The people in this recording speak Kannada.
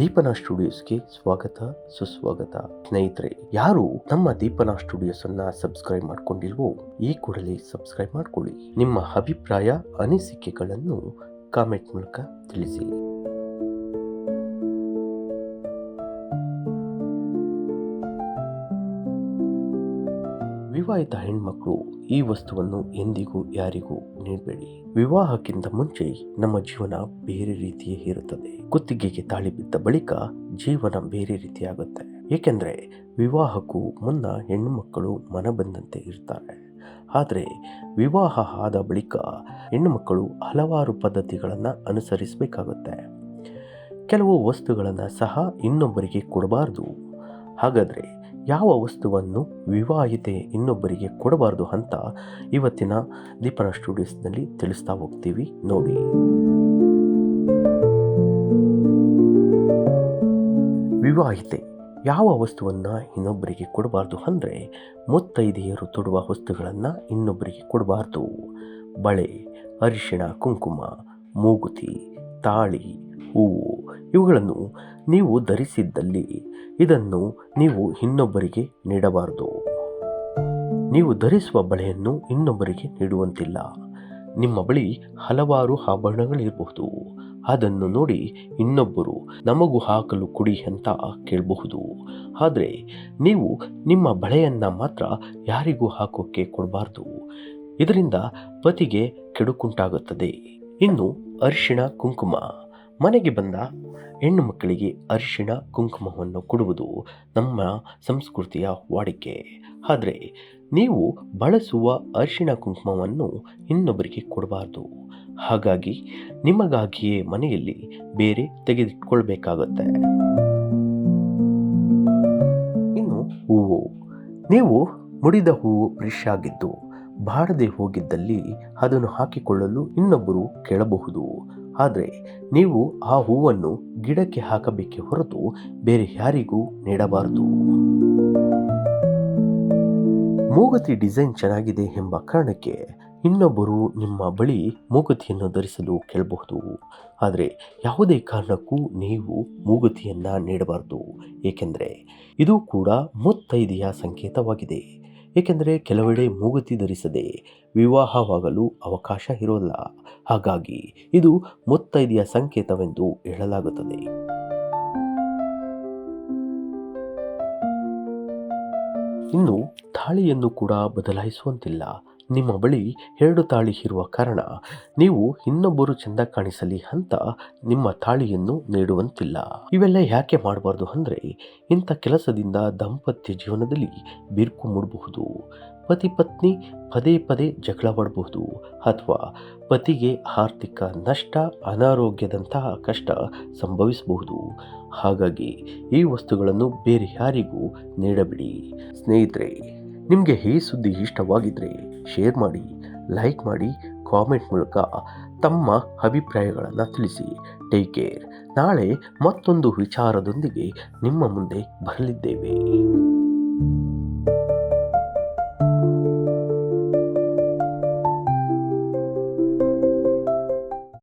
ದೀಪನ ಸ್ಟುಡಿಯೋಸ್ಗೆ ಸ್ವಾಗತ, ಸುಸ್ವಾಗತ. ಸ್ನೇಹಿತರೆ, ಯಾರು ನಮ್ಮ ದೀಪನ ಸ್ಟುಡಿಯೋಸ್ ಅನ್ನ ಸಬ್ಸ್ಕ್ರೈಬ್ ಮಾಡ್ಕೊಂಡಿಲ್ವೋ, ಈ ಕೂಡಲೇ ಸಬ್ಸ್ಕ್ರೈಬ್ ಮಾಡ್ಕೊಳ್ಳಿ. ನಿಮ್ಮ ಅಭಿಪ್ರಾಯ, ಅನಿಸಿಕೆಗಳನ್ನು ಕಾಮೆಂಟ್ ಮೂಲಕ ತಿಳಿಸಿ. ವಿವಾಹಿತ ಹೆಣ್ಮಕ್ಳು ಈ ವಸ್ತುವನ್ನು ಎಂದಿಗೂ ಯಾರಿಗೂ ನೀಡಬೇಡಿ. ವಿವಾಹಕ್ಕಿಂತ ಮುಂಚೆ ನಮ್ಮ ಜೀವನ ಬೇರೆ ರೀತಿಯೇ ಇರುತ್ತದೆ. ಕುತ್ತಿಗೆಗೆ ತಾಳಿ ಬಿದ್ದ ಬಳಿಕ ಜೀವನ ಬೇರೆ ರೀತಿಯಾಗುತ್ತೆ. ಏಕೆಂದರೆ ವಿವಾಹಕ್ಕೂ ಮುನ್ನ ಹೆಣ್ಣು ಮಕ್ಕಳು ಮನ ಬಂದಂತೆ ಇರ್ತಾರೆ. ಆದರೆ ವಿವಾಹ ಆದ ಬಳಿಕ ಹೆಣ್ಣು ಮಕ್ಕಳು ಹಲವಾರು ಪದ್ಧತಿಗಳನ್ನು ಅನುಸರಿಸಬೇಕಾಗುತ್ತೆ. ಕೆಲವು ವಸ್ತುಗಳನ್ನು ಸಹ ಇನ್ನೊಬ್ಬರಿಗೆ ಕೊಡಬಾರ್ದು. ಹಾಗಾದರೆ ಯಾವ ವಸ್ತುವನ್ನು ವಿವಾಹಿತೆ ಇನ್ನೊಬ್ಬರಿಗೆ ಕೊಡಬಾರ್ದು ಅಂತ ಇವತ್ತಿನ ದೀಪನ ಸ್ಟುಡಿಯೋಸ್ನಲ್ಲಿ ತಿಳಿಸ್ತಾ ಹೋಗ್ತೀವಿ. ನೋಡಿ. ವಿವಾಹಿತೆ ಯಾವ ವಸ್ತುವನ್ನು ಇನ್ನೊಬ್ಬರಿಗೆ ಕೊಡಬಾರ್ದು ಅಂದರೆ ಮುತ್ತೈದೆಯರು ತೊಡುವ ವಸ್ತುಗಳನ್ನು ಇನ್ನೊಬ್ಬರಿಗೆ ಕೊಡಬಾರ್ದು. ಬಳೆ, ಅರಿಶಿಣ, ಕುಂಕುಮ, ಮೂಗುತಿ, ತಾಳಿ, ಹೂವು ಇವುಗಳನ್ನು ನೀವು ಧರಿಸಿದ್ದಲ್ಲಿ ಇದನ್ನು ನೀವು ಇನ್ನೊಬ್ಬರಿಗೆ ನೀಡಬಾರದು. ನೀವು ಧರಿಸುವ ಬಳೆಯನ್ನು ಇನ್ನೊಬ್ಬರಿಗೆ ನೀಡುವಂತಿಲ್ಲ. ನಿಮ್ಮ ಬಳಿ ಹಲವಾರು ಆಭರಣಗಳಿರಬಹುದು. ಅದನ್ನು ನೋಡಿ ಇನ್ನೊಬ್ಬರು ನಮಗೂ ಹಾಕಲು ಕೊಡಿ ಅಂತ ಕೇಳಬಹುದು. ಆದರೆ ನೀವು ನಿಮ್ಮ ಬಳೆಯನ್ನು ಮಾತ್ರ ಯಾರಿಗೂ ಹಾಕೋಕ್ಕೆ ಕೊಡಬಾರ್ದು. ಇದರಿಂದ ಪತಿಗೆ ಕೆಡುಕುಂಟಾಗುತ್ತದೆ. ಇನ್ನು ಅರಿಶಿಣ ಕುಂಕುಮ. ಮನೆಗೆ ಬಂದ ಹೆಣ್ಣು ಮಕ್ಕಳಿಗೆ ಅರಿಶಿಣ ಕುಂಕುಮವನ್ನು ಕೊಡುವುದು ನಮ್ಮ ಸಂಸ್ಕೃತಿಯ ವಾಡಿಕೆ. ಆದರೆ ನೀವು ಬಳಸುವ ಅರಿಶಿಣ ಕುಂಕುಮವನ್ನು ಇನ್ನೊಬ್ಬರಿಗೆ ಕೊಡಬಾರ್ದು. ಹಾಗಾಗಿ ನಿಮಗಾಗಿಯೇ ಮನೆಯಲ್ಲಿ ಬೇರೆ ತೆಗೆದಿಟ್ಕೊಳ್ಬೇಕಾಗತ್ತೆ. ಇನ್ನು ಹೂವು. ನೀವು ಮುಡಿದ ಹೂವು ಫ್ರೆಶ್ ಆಗಿದ್ದು ಬಾಡದೆ ಹೋಗಿದ್ದಲ್ಲಿ ಅದನ್ನು ಹಾಕಿಕೊಳ್ಳಲು ಇನ್ನೊಬ್ಬರು ಕೇಳಬಹುದು. ಆದರೆ ನೀವು ಆ ಹೂವನ್ನು ಗಿಡಕ್ಕೆ ಹಾಕಬೇಕೆ ಹೊರತು ಬೇರೆ ಯಾರಿಗೂ ನೀಡಬಾರದು. ಮೂಗತಿ ಡಿಸೈನ್ ಚೆನ್ನಾಗಿದೆ ಎಂಬ ಕಾರಣಕ್ಕೆ ಇನ್ನೊಬ್ಬರು ನಿಮ್ಮ ಬಳಿ ಮೂಗುತಿಯನ್ನು ಧರಿಸಲು ಕೇಳಬಹುದು. ಆದರೆ ಯಾವುದೇ ಕಾರಣಕ್ಕೂ ನೀವು ಮೂಗುತಿಯನ್ನು ನೀಡಬಾರದು. ಏಕೆಂದರೆ ಇದು ಕೂಡ ಮುತ್ತೈದೆಯ ಸಂಕೇತವಾಗಿದೆ. ಏಕೆಂದರೆ ಕೆಲವೆಡೆ ಮೂಗುತಿ ಧರಿಸದೆ ವಿವಾಹವಾಗಲು ಅವಕಾಶ ಇರೋಲ್ಲ ಹಾಗಾಗಿ ಇದು ಮುತ್ತೈದೆಯ ಸಂಕೇತವೆಂದು ಹೇಳಲಾಗುತ್ತದೆ. ಇನ್ನು ತಾಳಿಯನ್ನು ಕೂಡ ಬದಲಾಯಿಸುವಂತಿಲ್ಲ. ನಿಮ್ಮ ಬಳಿ ಎರಡು ತಾಳಿ ಇರುವ ಕಾರಣ ನೀವು ಇನ್ನೊಬ್ಬರು ಚೆಂದ ಕಾಣಿಸಲಿ ಅಂತ ನಿಮ್ಮ ತಾಳಿಯನ್ನು ನೀಡುವಂತಿಲ್ಲ. ಇವೆಲ್ಲ ಯಾಕೆ ಮಾಡಬಾರ್ದು ಅಂದರೆ ಇಂಥ ಕೆಲಸದಿಂದ ದಾಂಪತ್ಯ ಜೀವನದಲ್ಲಿ ಬಿರುಕು ಮೂಡಬಹುದು. ಪತಿ ಪತ್ನಿ ಪದೇ ಪದೇ ಜಗಳವಾಡಬಹುದು ಅಥವಾ ಪತಿಗೆ ಆರ್ಥಿಕ ನಷ್ಟ, ಅನಾರೋಗ್ಯದಂತಹ ಕಷ್ಟ ಸಂಭವಿಸಬಹುದು. ಹಾಗಾಗಿ ಈ ವಸ್ತುಗಳನ್ನು ಬೇರೆ ಯಾರಿಗೂ ನೀಡಬೇಡಿ. ಸ್ನೇಹಿತರೆ ನಿಮಗೆ ಈ ಸುದ್ದಿ ಇಷ್ಟವಾಗಿದ್ದರೆ ಶೇರ್ ಮಾಡಿ ಲೈಕ್ ಮಾಡಿ ಕಾಮೆಂಟ್ ಮೂಲಕ ತಮ್ಮ ಅಭಿಪ್ರಾಯಗಳನ್ನು ತಿಳಿಸಿ. ಟೇಕ್ ಕೇರ್ ನಾಳೆ ಮತ್ತೊಂದು ವಿಚಾರದೊಂದಿಗೆ ನಿಮ್ಮ ಮುಂದೆ ಬರಲಿದ್ದೇವೆ.